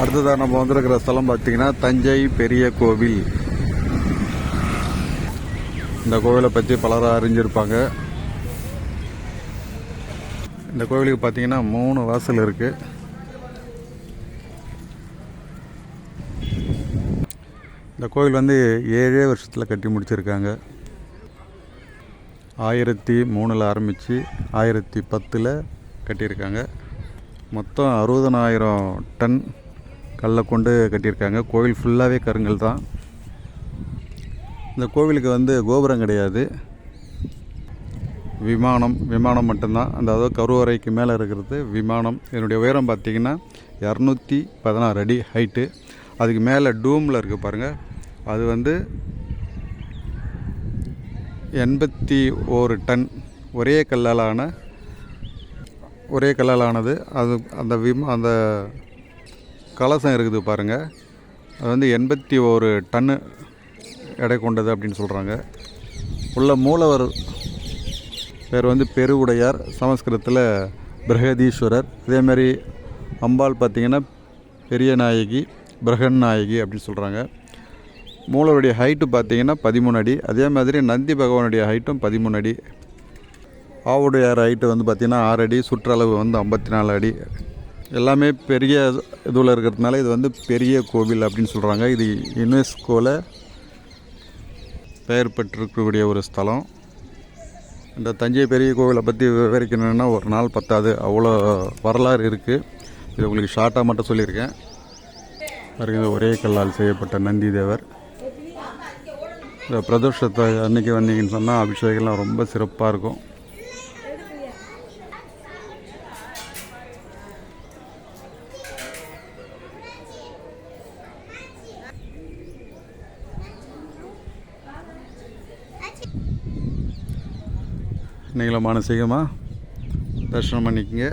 அடுத்ததாக நம்ம வந்திருக்கிற ஸ்தலம் பார்த்தீங்கன்னா தஞ்சை பெரிய கோவில். இந்த கோவிலை பற்றி பலராக அறிஞ்சிருப்பாங்க. இந்த கோவிலுக்கு பார்த்தீங்கன்னா மூணு வாசல் இருக்கு. இந்த கோவில் வந்து ஏழே வருஷத்தில் கட்டி முடிச்சிருக்காங்க. ஆயிரத்தி மூணில் ஆரம்பித்து ஆயிரத்தி பத்தில் கட்டியிருக்காங்க. மொத்தம் அறுபதனாயிரம் டன் கல்லை கொண்டு கட்டியிருக்காங்க. கோவில் ஃபுல்லாகவே கருங்கல் தான். இந்த கோவிலுக்கு வந்து கோபுரம் கிடையாது. விமானம் விமானம் மட்டும்தான். அந்த அதாவது கருவறைக்கு மேலே இருக்கிறது விமானம். இதனுடைய உயரம் பார்த்தீங்கன்னா இரநூத்தி பதினாறு அடி ஹைட்டு அதுக்கு மேலே டூமில் இருக்குது பாருங்கள் அது வந்து எண்பத்தி ஓரு டன் ஒரே கல்லாலான ஒரே கல்லால் ஆனது அது அந்த விம் அந்த கலசம் இருக்குது பாருங்கள் அது வந்து எண்பத்தி ஒரு டன்னு எடை கொண்டது அப்படின்னு சொல்கிறாங்க உள்ள மூலவர் பேர் வந்து பெருவுடையார் சமஸ்கிருதத்தில் பிரகதீஸ்வரர். இதேமாரி அம்பாள் பார்த்தீங்கன்னா பெரிய நாயகி பிரகன் நாயகி அப்படின்னு சொல்கிறாங்க மூலவருடைய ஹைட்டு பார்த்தீங்கன்னா பதிமூணு அடி. அதே மாதிரி நந்தி பகவானுடைய ஹைட்டும் பதிமூணு அடி. ஆவுடையார் ஹைட்டு வந்து பார்த்திங்கன்னா ஆறு அடி. சுற்றளவு வந்து ஐம்பத்தி நாலு அடி. எல்லாமே பெரிய இதுவில் இருக்கிறதுனால இது வந்து பெரிய கோவில் அப்படின்னு சொல்கிறாங்க இது யுனெஸ்கோவில் பெயர் பெற்றிருக்கக்கூடிய ஒரு ஸ்தலம். இந்த தஞ்சை பெரிய கோவிலை பற்றி விவரிக்கணுன்னா ஒரு நாள் பத்தாது. அவ்வளோ வரலாறு இருக்குது இது உங்களுக்கு ஷார்ட்டாக மட்டும் சொல்லியிருக்கேன். பாருங்க ஒரே கல்லால் செய்யப்பட்ட நந்தி தேவர். இந்த பிரதோஷத்தை அன்னைக்கு வந்தீங்கன்னு சொன்னால் அபிஷேகம்லாம் ரொம்ப சிறப்பாக இருக்கும். நீங்களும் மானசீகமாக தரிசனம் பண்ணிக்கங்க.